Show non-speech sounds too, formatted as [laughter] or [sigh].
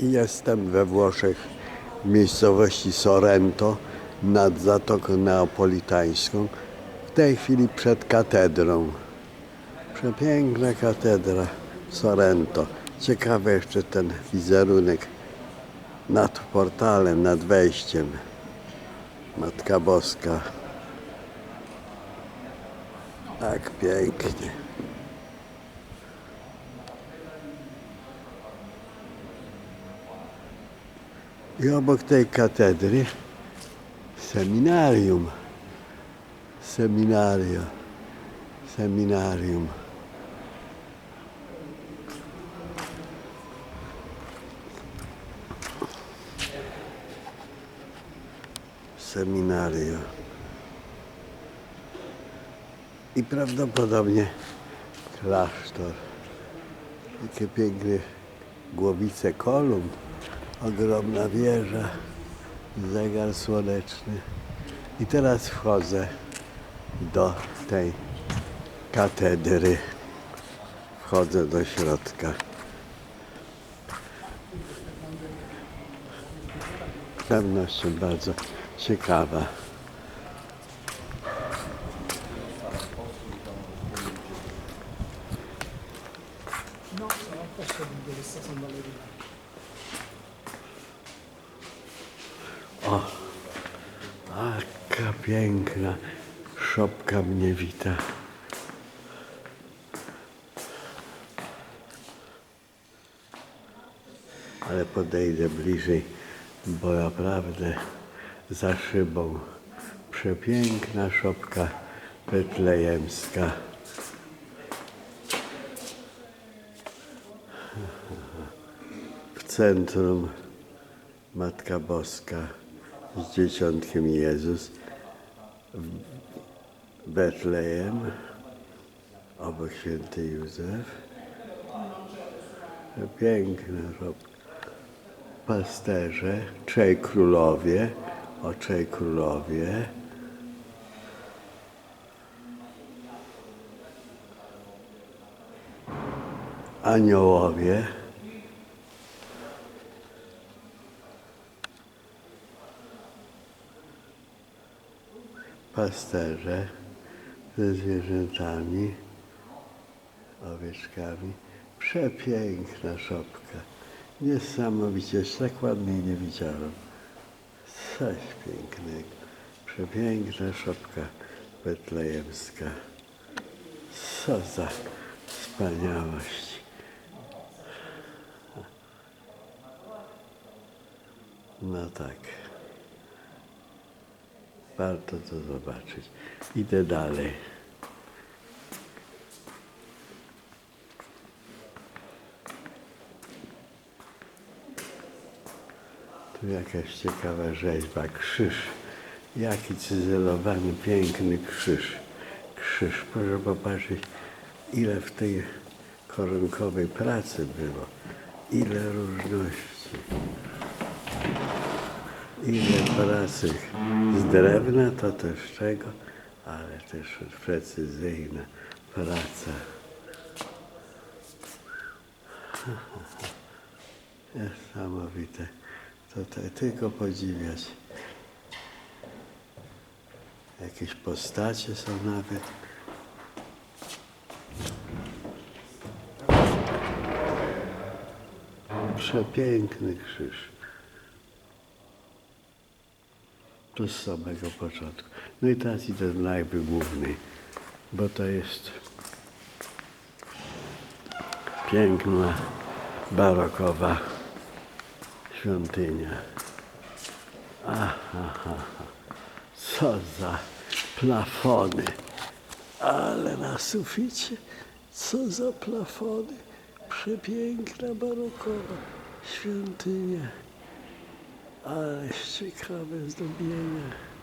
Jestem we Włoszech, w miejscowości Sorrento, nad Zatoką Neapolitańską. W tej chwili przed katedrą. Przepiękna katedra Sorrento. Ciekawy jeszcze ten wizerunek nad portalem, nad wejściem. Matka Boska. Tak pięknie. I obok tej katedry seminarium. Seminario. Seminarium. Seminario. I prawdopodobnie klasztor. Takie piękne głowice kolumn, ogromna wieża, zegar słoneczny. I teraz wchodzę do tej katedry. Wchodzę do środka. Z pewnością bardzo ciekawa. No, sono a posto con questa San Valentino. Taka piękna szopka mnie wita. Ale podejdę bliżej, bo naprawdę za szybą przepiękna szopka betlejemska. W centrum Matka Boska z Dzieciątkiem Jezus w Betlejem obok święty Józef. Piękna szopka. Pasterze, trzej królowie, o trzej królowie. Aniołowie. Pasterze ze zwierzętami, owieczkami. Przepiękna szopka. Niesamowicie, tak ładnej nie widziałem. Coś pięknego. Przepiękna szopka betlejemska. Co za wspaniałość. No tak. Warto to zobaczyć. Idę dalej. Tu jakaś ciekawa rzeźba. Krzyż. Jaki cyzelowany, piękny krzyż. Krzyż. Proszę popatrzeć, ile w tej koronkowej pracy było. Ile różności. Ile pracy z drewna, to też czego, ale też precyzyjna praca. [laughs] Niesamowite. Tutaj tylko podziwiać. Jakieś postacie są nawet. Przepiękny krzyż. To z samego początku. No i teraz idę do najby głównej, bo to jest piękna, barokowa świątynia. Aha, aha. co za plafony. Ale na suficie, co za plafony. Przepiękna, barokowa świątynia. ai, ficáveis do bem.